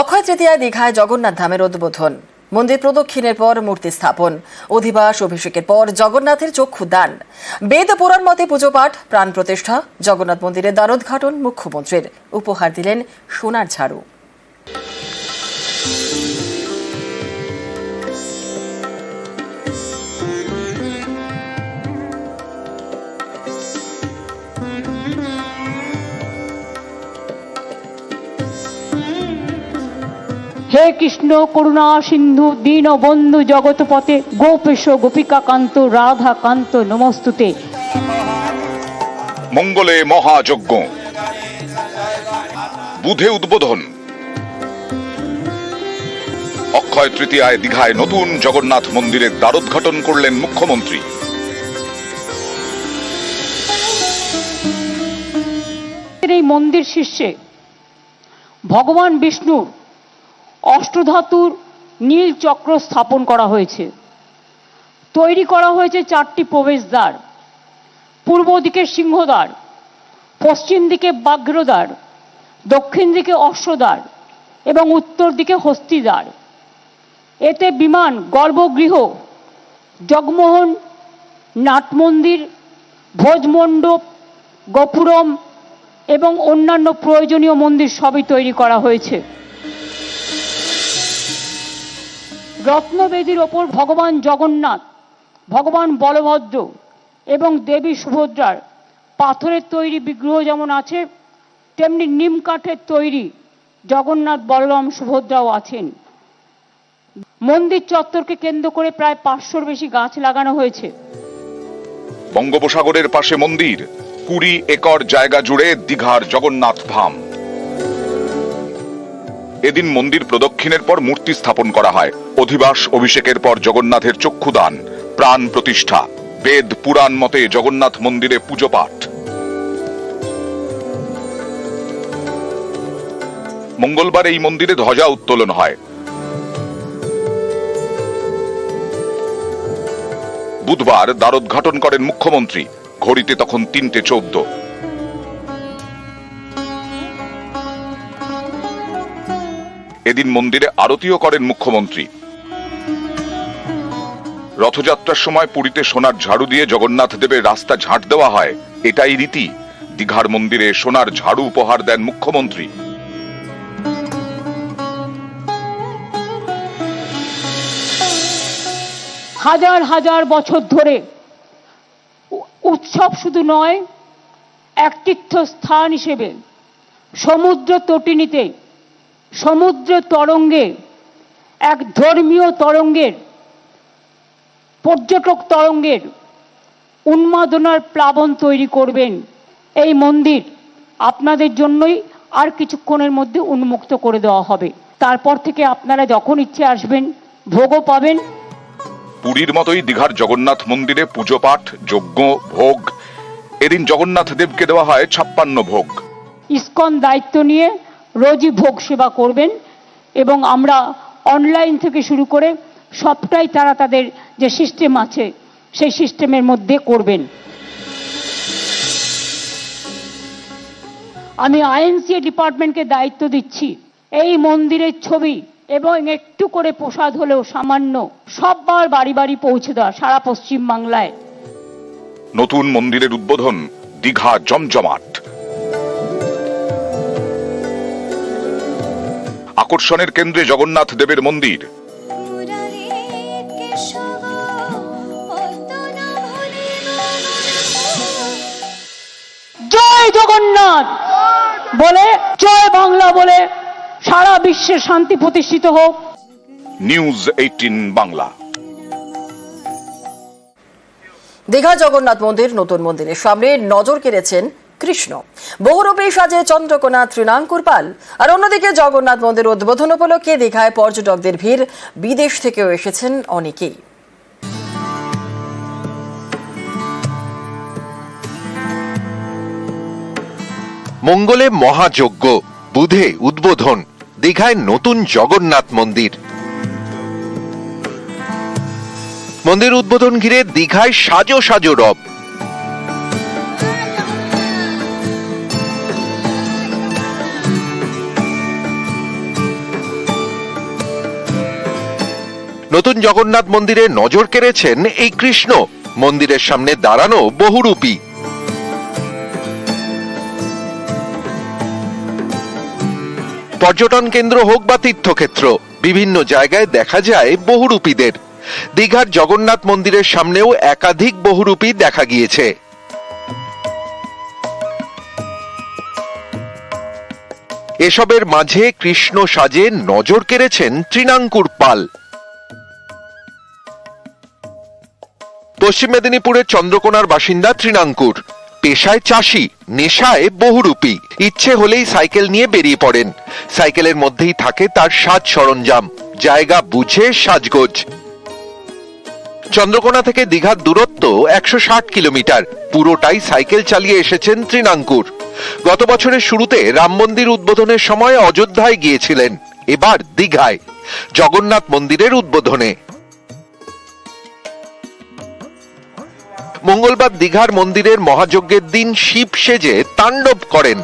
অক্ষয় তৃতীয়ায় দীঘায় জগন্নাথ ধামের উদ্বোধন। মন্দির প্রদক্ষিণের পর মূর্তি স্থাপন। অধিবাস অভিষেকের পর জগন্নাথের চক্ষু দান। বেদ পুরাণ মতে পুজো পাঠ, প্রাণ প্রতিষ্ঠা, জগন্নাথ মন্দিরের দ্বারোদ্ঘাটন মুখ্যমন্ত্রীর। উপহার দিলেন সোনার ঝাড়ু। হে কৃষ্ণ করুণা সিন্ধু দীন বন্ধু জগৎপতে গোপেশ গোপিকাকান্ত রাধাকান্ত নমস্তুতে। মঙ্গলে মহাযজ্ঞ। বুধে উদ্বোধন। অক্ষয় তৃতীয়ায় দীঘায় নতুন জগন্নাথ মন্দিরের দ্বারোদ্ঘাটন করলেন মুখ্যমন্ত্রী। এই মন্দির শীর্ষে ভগবান বিষ্ণুর অষ্টধাতুর নীল চক্র স্থাপন করা হয়েছে। তৈরি করা হয়েছে চারটি প্রবেশদ্বার। পূর্ব দিকে সিংহদ্বার, পশ্চিম দিকে বাঘ্রদ্বার দক্ষিণ দিকে অশ্বদ্বার এবং উত্তর দিকে হস্তিদ্বার। এতে বিমান, গর্ভগৃহ, জগমোহন, নাটমন্দির, ভোজমণ্ডপ, গোপুরম এবং অন্যান্য প্রয়োজনীয় মন্দির সবই তৈরি করা হয়েছে। রত্নবেদীর ওপর ভগবান জগন্নাথ, ভগবান বলভদ্র এবং দেবী সুভদ্রার পাথরের তৈরি বিগ্রহ যেমন আছে, তেমনি নিম কাঠের তৈরি জগন্নাথ বলরাম সুভদ্রাও আছেন। মন্দির চত্বরকে কেন্দ্র করে প্রায় পাঁচশোর বেশি গাছ লাগানো হয়েছে। বঙ্গোপসাগরের পাশে মন্দির, কুড়ি একর জায়গা জুড়ে দীঘার জগন্নাথ ধাম। এদিন মন্দির প্রদক্ষিণের পর মূর্তি স্থাপন করা হয়। অধিবাস অভিষেকের পর জগন্নাথের চক্ষুদান, প্রাণ প্রতিষ্ঠা। বেদ পুরাণ মতে জগন্নাথ মন্দিরে পুজো পাঠ। মঙ্গলবার এই মন্দিরে ধ্বজা উত্তোলন হয়। বুধবার দ্বারোদ্ঘাটন করেন মুখ্যমন্ত্রী। ঘড়িতে তখন তিনটে চৌদ্দ। এদিন মন্দিরে আরতিও করেন মুখ্যমন্ত্রী। রথযাত্রার সময় পুরীতে সোনার ঝাড়ু দিয়ে জগন্নাথ দেবের রাস্তা ঝাঁট দেওয়া হয়, এটাই রীতি। দীঘার মন্দিরে সোনার ঝাড়ু উপহার দেন মুখ্যমন্ত্রী। হাজার হাজার বছর ধরে উৎসব শুধু নয়, এক তীর্থস্থান হিসেবে সমুদ্র তটিনীতে সমুদ্র তরঙ্গে এক ধর্মীয় তরঙ্গের পর্যটক তরঙ্গের উন্মাদনার প্লাবন তৈরি করবেন। এই মন্দির আপনাদের জন্যই আর কিছুক্ষণের মধ্যে উন্মুক্ত করে দেওয়া হবে। তারপর থেকে আপনারা যখন ইচ্ছে আসবেন ভোগও পাবেন। পুরীর মতোই দীঘার জগন্নাথ মন্দিরে পুজো পাঠ যজ্ঞ ভোগ এদিন জগন্নাথ দেবকে দেওয়া হয় ছাপ্পান্ন ভোগ। ইসকন দায়িত্ব নিয়ে রোজই ভোগ সেবা করবেন এবং আমরা অনলাইন থেকে শুরু করে সবটাই তারা তাদের যে সিস্টেম আছে, সেই সিস্টেমের মধ্যে করবেন। আমি আইএনসিএ ডিপার্টমেন্টকে দায়িত্ব দিচ্ছি। এই মন্দিরের ছবি এবং একটু করে প্রসাদ হলেও সামান্য, সববার বাড়ি বাড়ি পৌঁছে দেওয়া সারা পশ্চিম বাংলায় নতুন মন্দিরের উদ্বোধন দীঘা জমজমাট। আকর্ষণের কেন্দ্রে জগন্নাথ দেবের মন্দির। জয় জগন্নাথ বলে জয় বাংলা বলে সারা বিশ্বে শান্তি প্রতিষ্ঠিত হোক। News eighteen Bangla. Digha Jagannath মন্দির নতুন মন্দিরের সামনে নজর কেড়েছেন কৃষ্ণ। বহুরূপী সাজে চন্দ্রকোনা তৃণাঙ্কুর পাল। আর অন্যদিকে জগন্নাথ মন্দির উদ্বোধন উপলক্ষে দীঘায় পর্যটকদের ভিড়। বিদেশ থেকেও এসেছেন অনেকেই। মঙ্গলে মহাযজ্ঞ, বুধে উদ্বোধন, দীঘায় নতুন জগন্নাথ মন্দির। মন্দির উদ্বোধন ঘিরে দীঘায় সাজো সাজো রব। নতুন জগন্নাথ মন্দিরে নজর কেড়েছেন এই কৃষ্ণ। মন্দিরের সামনে দাঁড়ানো বহুরূপী। পর্যটন কেন্দ্র হোক বা তীর্থক্ষেত্র, বিভিন্ন জায়গায় দেখা যায় বহুরূপীদের। দীঘার জগন্নাথ মন্দিরের সামনেও একাধিক বহুরূপী দেখা গিয়েছে। এসবের মাঝে কৃষ্ণ সাজে নজর কেড়েছেন তৃণাঙ্কুর পাল। পশ্চিম মেদিনীপুরের চন্দ্রকোনার বাসিন্দা তৃণাঙ্কুর। পেশায় চাষি, নেশায় বহুরূপী। ইচ্ছে হলেই সাইকেল নিয়ে বেরিয়ে পড়েন। সাইকেলের মধ্যেই থাকে তার সাজ সরঞ্জাম। জায়গা বুঝে সাজগোজ। চন্দ্রকোনা থেকে দীঘার দূরত্ব একশো ষাট কিলোমিটার। পুরোটাই সাইকেল চালিয়ে এসেছেন তৃণাঙ্কুর। গত বছরের শুরুতে রাম মন্দির উদ্বোধনের সময় অযোধ্যায় গিয়েছিলেন। এবার দীঘায়। জগন্নাথ মন্দিরের উদ্বোধনে। মঙ্গলবার দীঘার মন্দিরের মহাযজ্ঞের দিন শিব সেজে তাণ্ডব করেন।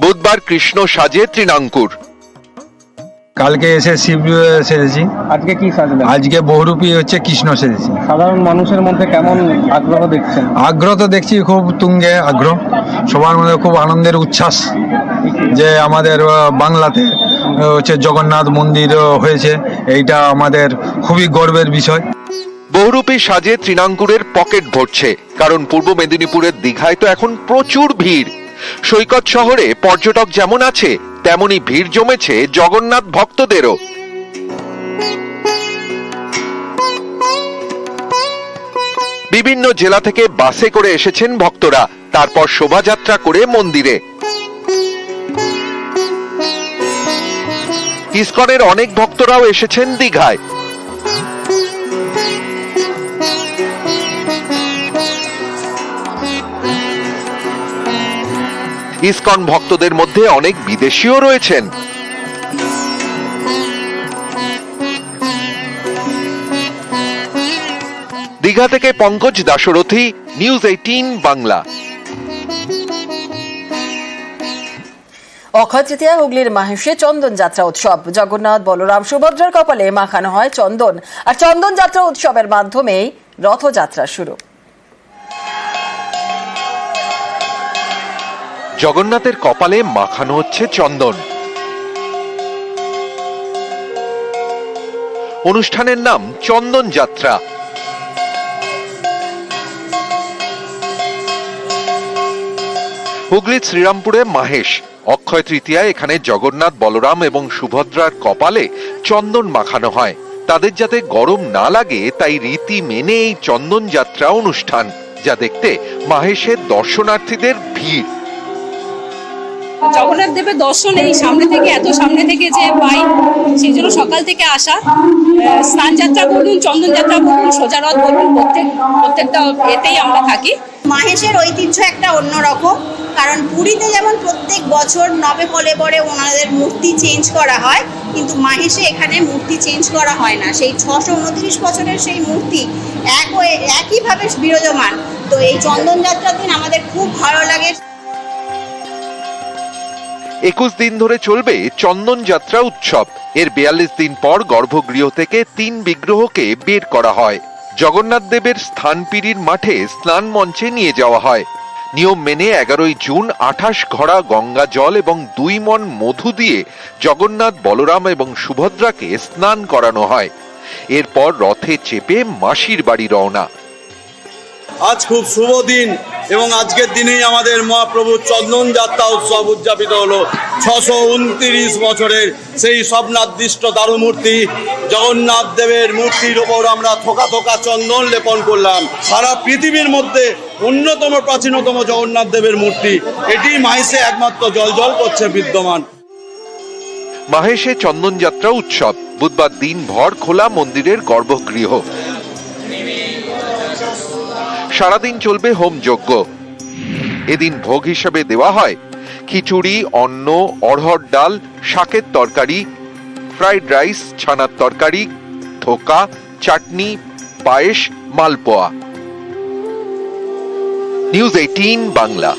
বুধবার কৃষ্ণ সাজে তৃণাঙ্কুর। কালকে এসে শিব সেরেছি আজকে কি সাজলেন আজকে বহুরূপী হচ্ছে কৃষ্ণ সেরেছি সাধারণ মানুষের মধ্যে কেমন আগ্রহ দেখছেন? আগ্রহ তো দেখছি খুব তুঙ্গে আগ্রহ। সবার মধ্যে খুব আনন্দের উচ্ছ্বাস যে আমাদের বাংলাতে হচ্ছে জগন্নাথ মন্দির হয়েছে। এইটা আমাদের খুবই গর্বের বিষয়। বহুরূপী সাজে তৃণাঙ্কুরের পকেট ভরছে, কারণ পূর্ব মেদিনীপুরের দীঘায় তো এখন প্রচুর ভিড়। সৈকত শহরে পর্যটক যেমন আছে, তেমনি ভিড় জমেছে জগন্নাথ ভক্তদেরও। বিভিন্ন জেলা থেকে বাসে করে এসেছেন ভক্তরা, তারপর শোভাযাত্রা করে মন্দিরে। ইসকনের অনেক ভক্তরাও এসেছেন দীঘায়। ইস্কন ভক্তদের মধ্যে অনেক বিদেশিও রয়েছেন। দীঘা থেকে পঙ্কজ দাশরথী, নিউজ এইটিন, বাংলা। অক্ষয় তৃতীয়া, হুগলির মাহেশে চন্দন যাত্রা উৎসব। জগন্নাথ, বলরাম, সুভদ্রার কপালে মাখানো হয় চন্দন। আর চন্দন যাত্রা উৎসবের মাধ্যমেই রথযাত্রা শুরু। জগন্নাথের কপালে মাখানো হচ্ছে চন্দন। অনুষ্ঠানের নাম চন্দন যাত্রা। হুগলির শ্রীরামপুরে মাহেশ অক্ষয় তৃতীয়ায় এখানে জগন্নাথ, বলরাম এবং সুভদ্রার কপালে চন্দন মাখানো হয়। তাদের যাতে গরম না লাগে, তাই রীতি মেনে এই চন্দন যাত্রা অনুষ্ঠান, যা দেখতে মাহেশের দর্শনার্থীদের ভিড়। জগন্নাথ দেবের দর্শন এই সামনে থেকে, এত সামনে থেকে যে পাই, সেই জন্য সকাল থেকে আসা। স্নান যাত্রা বলুন, চন্দন যাত্রা বলুন, সোজা রথ বলুন, প্রত্যেক প্রত্যেকটা এতেই আমরা থাকি। মাহেশের ঐতিহ্য একটা অন্যরকম কারণ পুরীতে যেমন প্রত্যেক বছর নবে ফলে পরে ওনাদের মূর্তি চেঞ্জ করা হয়, কিন্তু মাহেশে এখানে মূর্তি চেঞ্জ করা হয় না। সেই ছশো উনত্রিশ বছরের সেই মূর্তি এক হয়ে একইভাবে বিরাজমান। তো এই চন্দন যাত্রার দিন আমাদের খুব ভালো লাগে। একুশ দিন ধরে চলবে চন্দন যাত্রা উৎসব। এর বিয়াল্লিশ দিন পর গর্ভগৃহ থেকে তিন বিগ্রহকে বের করা হয়। জগন্নাথ দেবের স্থানপিড়ির মাঠে স্নান মঞ্চে নিয়ে যাওয়া হয়। নিয়ম মেনে এগারোই জুন আঠাশ ঘড়া, গঙ্গা জল এবং দুই মন মধু দিয়ে জগন্নাথ, বলরাম এবং সুভদ্রাকে স্নান করানো হয়। এরপর রথে চেপে মাসির বাড়ি রওনা। আজ খুব শুভ দিন এবং আজকের দিনেই আমাদের মহাপ্রভু চন্দন যাত্রা উৎসব উদযাপিত হলো। ছশো উনত্রিশ বছরের সেই স্বপ্নাদৃষ্ট দারুমূর্তি। জগন্নাথ দেবের মূর্তির ওপর আমরা থোকা থোকা চন্দন লেপন করলাম। সারা পৃথিবীর মধ্যে অন্যতম প্রাচীনতম জগন্নাথ দেবের মূর্তি। এটি মাইসে একমাত্র জল জল করছে বিদ্যমান। মাহেশে চন্দন যাত্রা উৎসব। বুধবার দিন ভর খোলা মন্দিরের গর্ভগৃহ। সারাদিন চলবে হোম যজ্ঞ। এদিন ভোগ হিসেবে দেওয়া হয় খিচুড়ি, অন্ন, অড়হর ডাল, শাকের তরকারি, ফ্রাইড রাইস, ছানার তরকারি, ধোকা, চাটনি, পায়েস, মালপোয়া। News eighteen Bangla.